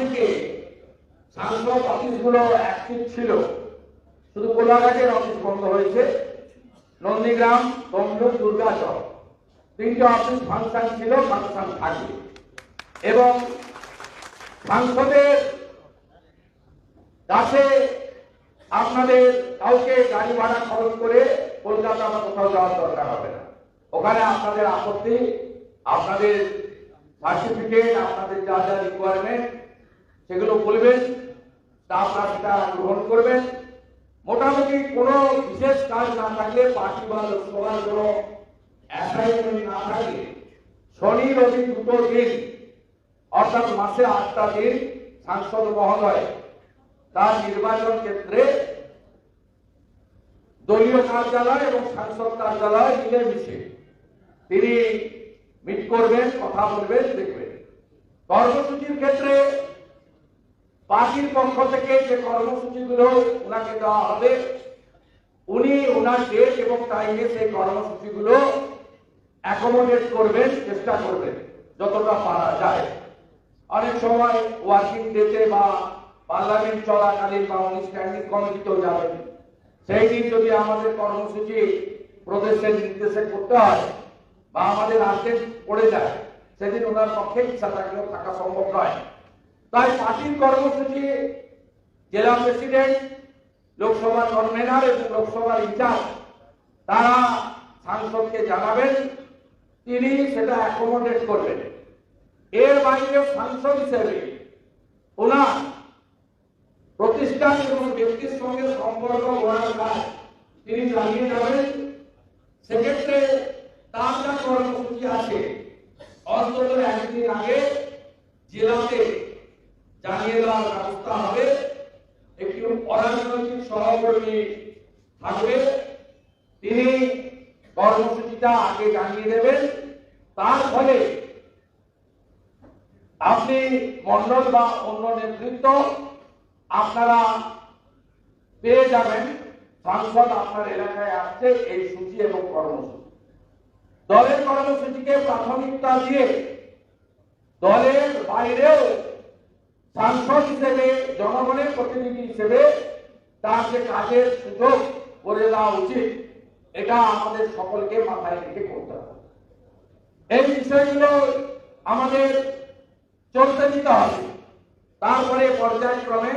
থেকে সাংসদ অফিসগুলো অ্যাক্টিভ ছিল। শুধু কোলাঘাটের অফিস বন্ধ হয়েছে। নন্দীগ্রাম তমলুক দুর্গাচর তিনটে অফিস ফাংশন ছিল ফাংশন থাকবে। এবং সাংসদের কাছে আপনাদের কাউকে গাড়ি ভাড়া খরচ করে কলকাতা বা কোথাও যাওয়ার দরকার হবে না। ওখানে আপনাদের আপত্তি, আপনাদের সার্টিফিকেট আপনাদের যা যা রিকোয়ারমেন্ট সেগুলো বলবেন তা আপনারা সেটা গ্রহণ করবেন। মোটামুটি কোনো বিশেষ কাজ না থাকলে পার্টি বা লোকসভার কোনো অ্যাসাইনমেন্ট না থাকলে শনি, রবি দুটো দিন, অর্থাৎ মাসে আটটা দিন সাংসদ মহোদয় তার নির্বাচন ক্ষেত্রে দলীয় কার্যালয় এবং সাংসদ কার্যালয় মিলেমিশে। তিনি মিট করবেন, কথা বলবেন, দেখবেন। কর্মসূচির ক্ষেত্রে পার্টির পক্ষ থেকে যে কর্মসূচিগুলো ওনাকে দেওয়া হবে, উনি ওনার ডেট এবং টাইমে সেই কর্মসূচিগুলো অ্যাকোমোডেট করবেন, চেষ্টা করবেন, যতটা পারা যায়। অনেক সময় ওয়ার্কিং ডেতে বা পার্লামেন্ট চলাকালীন বা উনি স্ট্যান্ডিং কমিটিতেও যাবেন। সেই দিন যদি আমাদের কর্মসূচি প্রদেশের নির্দেশে করতে হয় বা আমাদের আর্জেন্ট পড়ে যায়, সেদিন ওনার পক্ষে ইচ্ছা থাকলেও থাকা সম্ভব নয়। তাই পার্টির কর্মসূচি জেলা প্রেসিডেন্ট, লোকসভার কনভেনার এবং লোকসভার ইনচার্জ, তারা সাংসদকে জানাবেন, তিনি সেটা অ্যাকোমোডেট করবেন। এর বাইরে সাংসদ হিসেবে ওনার প্রতিষ্ঠান এবং ব্যক্তির সঙ্গে সম্পর্ক গড়ার কাজ তিনি চালিয়ে যাবেন। সেক্ষেত্রে তার যা কর্মসূচি আছে, অন্তত একদিন আগে জেলাতে জানিয়ে দেওয়ার ব্যবস্থা হবে। একটি অরাজনৈতিক সহকর্মী থাকবে। তিনি কর্মসূচিটা আগে জানিয়ে দেবেন। তার ফলে আপনি মন্ডল বা অন্য নেতৃত্ব আপনারা পেয়ে যাবেন। সাংসদ আপনার এলাকায় আসছে এই সূচি এবং কর্মসূচি। দলের কর্মসূচিকে প্রাথমিকতা দিয়ে দলের বাইরেও সাংসদ হিসেবে, জনগণের প্রতিনিধি হিসেবে তার যে কাজের সুযোগ করে দেওয়া উচিত, এটা আমাদের সকলকে মাথায় রেখে করতে হবে। এই বিষয়গুলো আমাদের চলতে দিতে হবে। তারপরে পর্যায়ক্রমে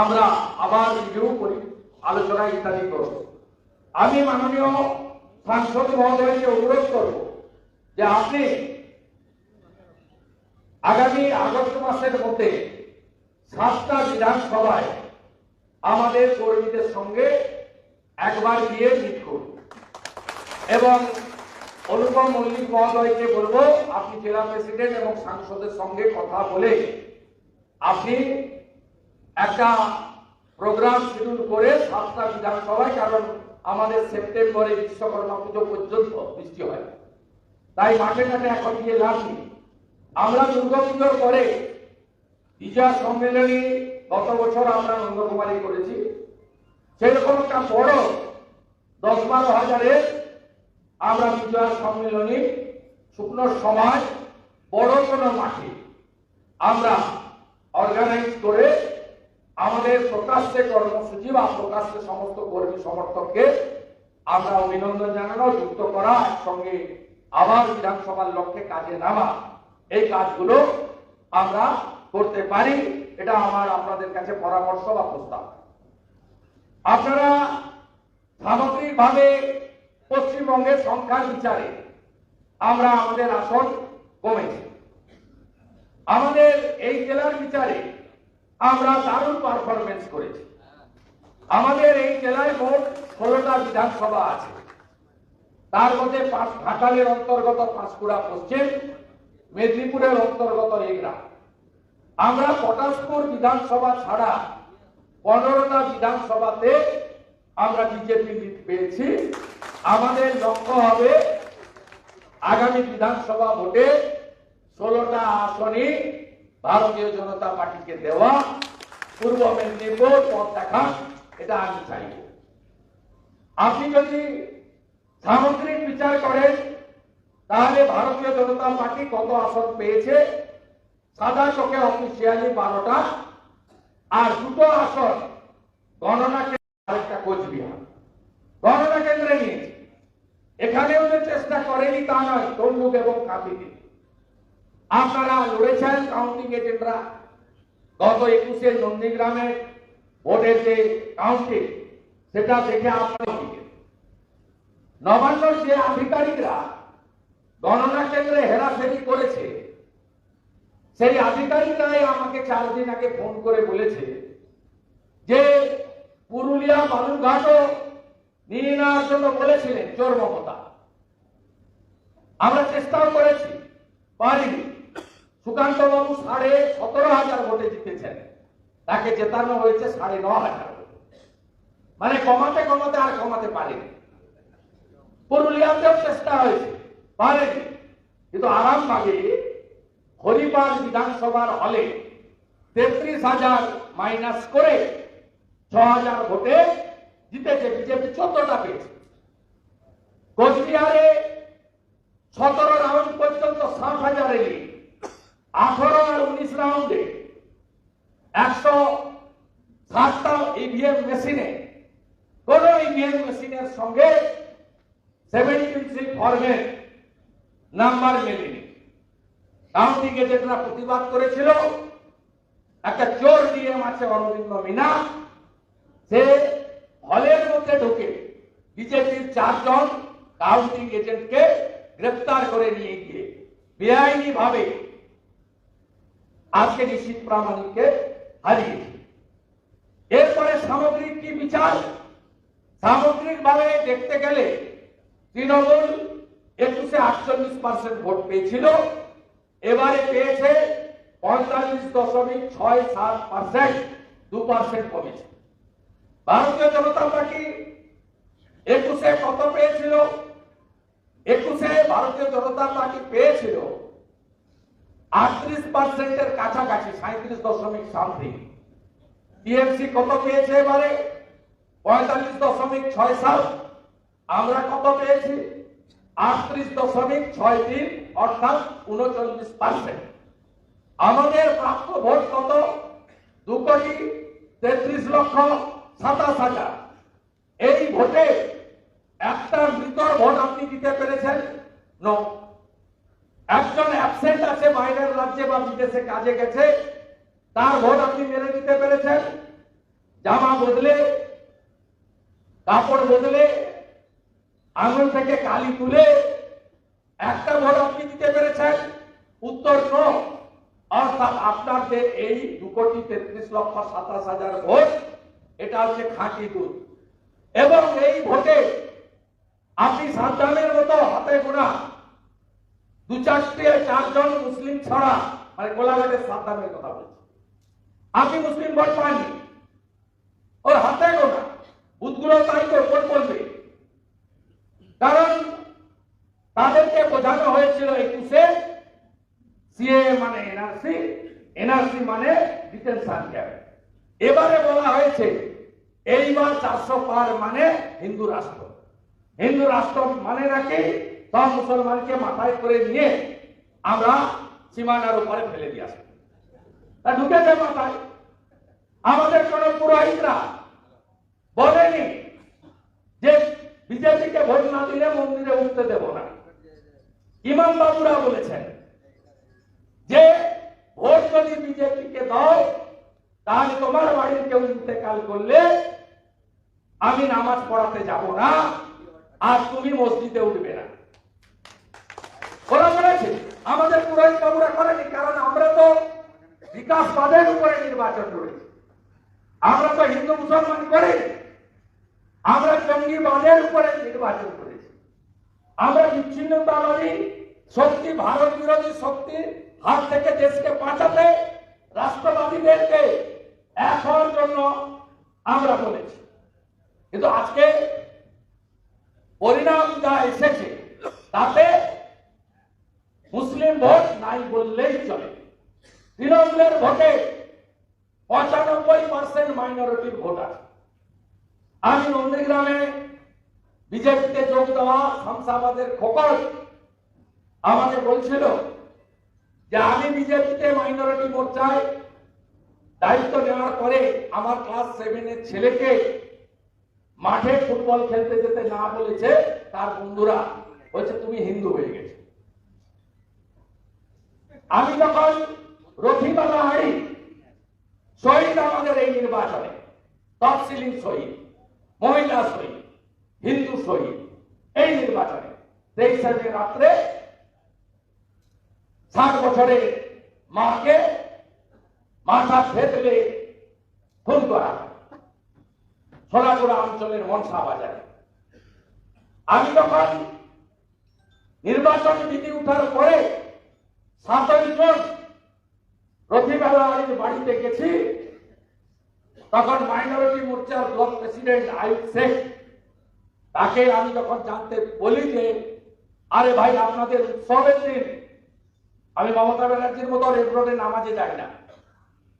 আমরা আবার রিভিউ করি, আলোচনা ইত্যাদি করব। আমি মাননীয় সাংসদ মহোদয়কে অনুরোধ করব যে আপনি আগামী আগস্ট মাসের মধ্যে সাতটা বিধানসভায় আমাদের কর্মীদের সঙ্গে একবার গিয়ে মিট করুন এবং অনুপম মল্লিক মহোদয়কে বলব, আপনি জেলা প্রেসিডেন্ট এবং সাংসদের সঙ্গে কথা বলে আপনি একটা প্রোগ্রাম শিডিউল করে সাতটা বিধানসভায়, কারণ আমাদের সেপ্টেম্বরে বিশ্বকর্মা পুজো পর্যন্ত বৃষ্টি হয়। তাই মাঠে ঘাটে এখন গিয়ে লাভ আমরা দুর্গা পুজোর পরে বিজয়া সম্মেলনী গত বছর আমরা নন্দকুমারী করেছি। সেরকম একটা বড় দশ বারো হাজারের আমরা বিজয়া সম্মেলনী, শুকনো সমাজ, বড় কোনো মাঠে আমরা অর্গানাইজ করে আমাদের প্রকাশ্যে কর্মসূচি বা প্রকাশ্যে সমস্ত কর্মী সমর্থককে আমরা অভিনন্দন জানানো, যুক্ত করা সঙ্গে আবার বিধানসভার লক্ষ্যে কাজে নামা। এই কাজগুলো আমরা করতে পারি, এটা আমার আপনাদের কাছে পরামর্শ বা প্রস্তাব। আপনারা সামগ্রিকভাবে পশ্চিমবঙ্গের সংখ্যার বিচারে আমরা আমাদের আসন কমেছি। আমাদের এই জেলার বিচারে আমরা দারুণ পারফরমেন্স করেছি। আমাদের এই জেলায় মোট ষোলোটা বিধানসভা আছে। তার মধ্যে ঘাটালের অন্তর্গত পাঁশকুড়া পশ্চিম, মেদিনীপুরের অন্তর্গত এগরা আমরা পটাশপুর বিধানসভা ছাড়া পনেরোটা বিধানসভাতে আমরা বিজেপি পেয়েছি। আমাদের লক্ষ্য হবে আগামী বিধানসভা ভোটে ষোলোটা আসনই ভারতীয় জনতা পার্টিকে দেওয়া, পূর্ব মেদিনীপুর পথ দেখা, এটা আমি চাইব। আপনি যদি সামগ্রিক বিচার করেন, তাহলে ভারতীয় জনতা পার্টি কত আসন পেয়েছে? সাদা চোখে অফিসিয়ালি বারোটা, আর দুটো আসন গণনা কেন্দ্র আরেকটা কোচবিহার। গণনা কেন্দ্রে নিয়েছে এখানেও যে চেষ্টা করেনি তা নয়, তমলুক এবং কাঁদিতে আপনারা লড়েছেন কাউন্টিং এজেন্টরা গত একুশে নন্দীগ্রামে ভোটের যে কাউন্টিং, সেটা দেখে আপনারা নবান্ন যে আধিকারিকরা গণনা কেন্দ্রে হেরাফেরি করেছে সেই আধিকারিকরাই আমাকে চার দিন আগে ফোন করে বলেছে যে পুরুলিয়া বালুরঘাটও নিয়ে নেওয়ার জন্য বলেছিলেন চোর মমতা। আমরা চেষ্টাও করেছি, পারিনি। সুকান্ত বাবু সাড়ে সতেরো হাজার ভোটে জিতেছেন। তাকে জেতানো হয়েছে সাড়ে ন হাজার মানে কমাতে কমাতে আর কমাতে পারেনি। পুরুলিয়াতেও চেষ্টা হয়েছে, পারেনি। কিন্তু আরামবাগে হরিপাল বিধানসভার হলে তেত্রিশ হাজার মাইনাস করে ছ হাজার ভোটে জিতেছে বিজেপি চোদ্দটা পেয়েছে কোচবিহারে সতেরো রাউন্ড পর্যন্ত ষাট হাজার এলি আঠারো আর উনিশ রাউন্ডে একশো সাতটা ইভিএম মেশিনে কোন ইভিএম মেশিনের সঙ্গে সেভেন্টিন সিট ফর্মের নাম্বার মেলেনি। কাউন্টিং এজেন্টরা প্রতিবাদ করেছিল, একটা চোর ডিএম আছে অরবিন্দ মিনা, সে হলের মধ্যে ঢুকে বিজেপির চারজন কাউন্টিং এজেন্টকে গ্রেফতার করে নিয়ে গিয়ে বেআইনি ভাবে আজকে নিশ্চিত প্রামাণিককে হারিয়েছে এরপরে সামগ্রিক কি বিচার? সামগ্রিক ভাবে দেখতে গেলে তৃণমূল একুশে আটচল্লিশ পার্সেন্ট ভোট পেয়েছিল। এবারে পেয়েছে পঁয়তাল্লিশ দশমিক ছয় সাত পার্সেন্ট দু পার্সেন্ট কমেছে। ভারতীয় জনতা পার্টি একুশে কত পেয়েছিল? একুশে ভারতীয় জনতা পার্টি পেয়েছিল আটত্রিশ পার্সেন্টের কাছাকাছি সাঁত্রিশ দশমিক সামথিং টিএমসি কত পেয়েছে এবারে? পঁয়তাল্লিশ দশমিক ছয় সাত। আমরা কত পেয়েছি? আটত্রিশ দশমিক ছয় তিন অর্থাৎ উনচল্লিশ পার্সেন্ট আমাদের প্রাপ্ত ভোট কত? দু কোটি তেত্রিশ লক্ষ সাতাশ হাজার। এই ভোটে একটা মৃতর ভোট আপনি দিতে পেরেছেন? নো একজন অ্যাবসেন্ট আছে, বাইরের রাজ্যে বা বিদেশে কাজে গেছে, তার ভোট আপনি মেরে দিতে পেরেছেন? জামা বদলে, কাপড় বদলে আঙুল থেকে কালি তুলে একটা ভোট আপনি দিতে পেরেছেন। উত্তর ন। অর্থাৎ আপনার যে এই দু কোটি তেত্রিশ লক্ষ সাতাশ হাজার ভোট, এটা হচ্ছে খাঁটি দুধ এবং এই ভোটে আপনি সাদ্দামের মতো হাতে গোনা দু চারটে, চারজন মুসলিম ছাড়া মানে গোলাঘাটের সাদ্দামের কথা বলছি। আপনি মুসলিম ভোট পাননি। ওর হাতে গোনা। বুথগুলো তাই তো ভোট বলবে কারণ তাদেরকে বোঝানো হয়েছিল একুশে সিএ মানে এনআরসি এনআরসি মানে ডিটেনশন ক্যাম্প এবারে বলা হয়েছে, এইবার চারশো পার মানে হিন্দু রাষ্ট্র। হিন্দু রাষ্ট্র মানে নাকি? সব মুসলমানকে মাথায় করে নিয়ে আমরা সীমানার উপরে ফেলে দিয়ে তা ঢুকেছে মাথায়। আমাদের কোন পুরোহিতরা বলেনি যে বিজেপিকে ভোট না দিলে মন্দিরে উঠতে দেব না। ইমাম বাবুরা বলেছেন যে, ভোট যদি বিজেপিকে দাও, তাহলে তোমার বাড়ির কেউ ইন্তেকাল করলে আমি নামাজ পড়াতে যাব না, আর তুমি মসজিদে উঠবে না। ওরা বলেছে, আমাদের পুরোহিত বাবুরা করেনি, কারণ আমরা তো বিকাশবাদের উপরে নির্বাচন করেছি। আমরা তো হিন্দু মুসলমান করিনি। জঙ্গিবাদের উপরে নির্বাচন করেছি। আমরা বিচ্ছিন্নতাবাদী শক্তি ভারত বিরোধী শক্তি, হাত থেকে দেশকে বাঁচাতে রাষ্ট্রবাদীদেরকে এক হওয়ার জন্য আমরা বলেছি। কিন্তু আজকে পরিণাম যা এসেছে, তাতে মুসলিম ভোট নাই বললেই চলে। তৃণমূলের ভোটে পঁচানব্বই পার্সেন্ট মাইনরিটির ভোট আছে আমি নন্দীগ্রামে বিজেপিতে যোগ দেওয়া শমশাবাদের খোকর আমাকে বলছিল যে আমি বিজেপিতে মাইনরিটি মোর্চায় দায়িত্ব নেওয়ার পরে আমার ক্লাস সেভেনের ছেলেকে মাঠে ফুটবল খেলতে যেতে না বলেছে তার বন্ধুরা। বলছে, তুমি হিন্দু হয়ে গেছো। আমি যখন রথিবালা হাড়ি শহীদ আমাদের এই নির্বাচনে, তফসিলি শহীদ, মহিলা শহীদ হিন্দু শহীদ এই নির্বাচনে তেইশে রাত্রে ষাট বছরের মাকে মাথা ফেটলে খুন করা। সোনাপুরা অঞ্চলের মনসা বাজারে আমি যখন নির্বাচন বিধি উঠার পরে সাতই জন রথিবেলার বাড়িতে গেছি, তখন মাইনরিটি মোর্চার ব্লক প্রেসিডেন্ট আয়ুব শেখ তাকে আমি যখন জানতে বলি যে, আরে ভাই, আপনাদের উৎসবের দিন, আমি মমতা ব্যানার্জির মতো রেড রোডে নামাজে যাই না।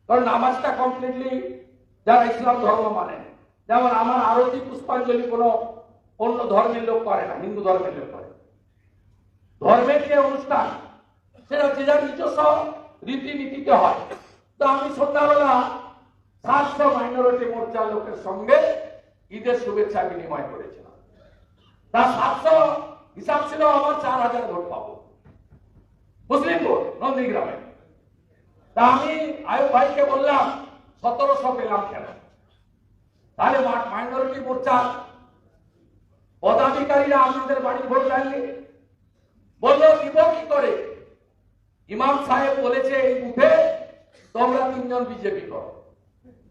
কারণ নামাজটা কমপ্লিটলি যারা ইসলাম ধর্ম মানে যেমন আমার আরতি পুষ্পাঞ্জলি কোনো অন্য ধর্মের লোক করে না, হিন্দু ধর্মের লোক করে। ধর্মের যে অনুষ্ঠান, সেটা যে যার নিজস্ব রীতিনীতিতে হয়। তো আমি সন্ধ্যাবেলা সাতশো মাইনরিটি মোর্চার লোকের সঙ্গে ঈদের শুভেচ্ছা বিনিময় করেছিলাম। তা সাতশো হিসাব ছিল আমার চার হাজার ভোট পাবো। মুসলিম ভোট, নন্দীগ্রামে। তা আমি আয়ুব ভাইকে বললাম, সতেরোশো পেলাম কেন? তাহলে মাইনরিটি মোর্চা, পদাধিকারীরা আপনাদের বাড়ির ভোট দেননি। বলল, দিব কি করে? ইমাম সাহেব বলেছে, এই বুথে তোমরা তিনজন বিজেপি করো।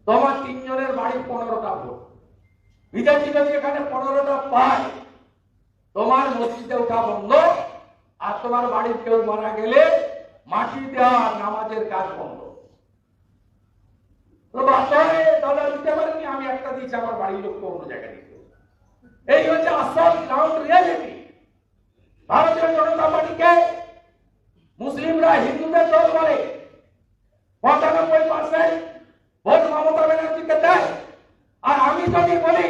তোমার তিনজনের বাড়ি পনেরোটা ভোট। বিজেপি যদি এখানে পনেরোটা পায় তোমার মসজিদে ওঠা বন্ধ, আর তোমার বাড়ির কেউ মারা গেলে মাটি দেওয়া নামাজের কাজ বন্ধ। তো বাচ্চারে দাদা দিতে পারেনি, আমি একটা দিয়েছি, আমার বাড়ির লোককে অন্য জায়গায় দিতে এই হচ্ছে আসল গ্রাউন্ড রিয়ালিটি ভারতীয় জনতা পার্টিকে মুসলিমরা হিন্দুদের দল করে পঁচানব্বই পার্সেন্ট ভোট মমতা ব্যানার্জিকে দেয়। আর আমি যদি বলি,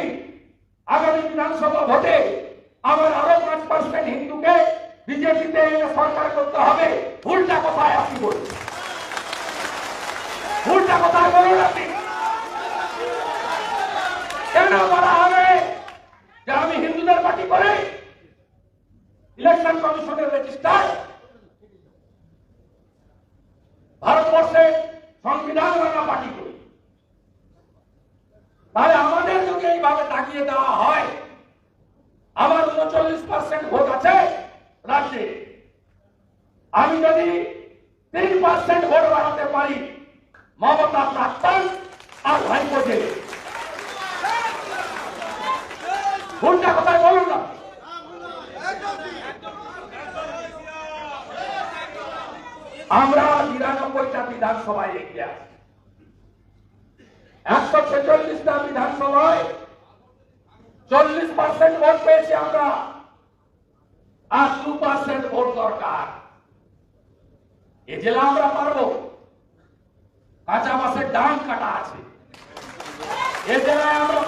আগামী বিধানসভা ভোটে আমার আরও পাঁচ পার্সেন্ট হিন্দুকে বিজেপিতে সরকার করতে হবে, ভুলটা কোথায় আপনি বলুন? ভুলটা কোথায় বলুন আপনি? কেন বলা হবে যে আমি হিন্দুদের পার্টি করে ইলেকশন কমিশনের রেজিস্টার? ভারতবর্ষে সংবিধান মানা পার্টি করি। তাহলে আমাদের যদি এইভাবে তাকিয়ে দেওয়া হয় আমার উনচল্লিশ পার্সেন্ট ভোট আছে রাজ্যে। আমি যদি তিন পার্সেন্ট ভোট বাড়াতে পারি, মমতা প্রাক্তন আর ভাইপো জেলে ভুলটা কোথায় বলুন না? আমরা নিরানব্বইটা বিধানসভায় এগিয়ে আছি। একশো ছেচল্লিশটা বিধানসভায় চল্লিশ পার্সেন্ট ভোট পেয়েছি আমরা। আর দু পার্সেন্ট ভোট দরকার। এ জেলা আমরা পারব। কাঁচা মাসের ডান কাটা আছে। এ জেলায় আমরা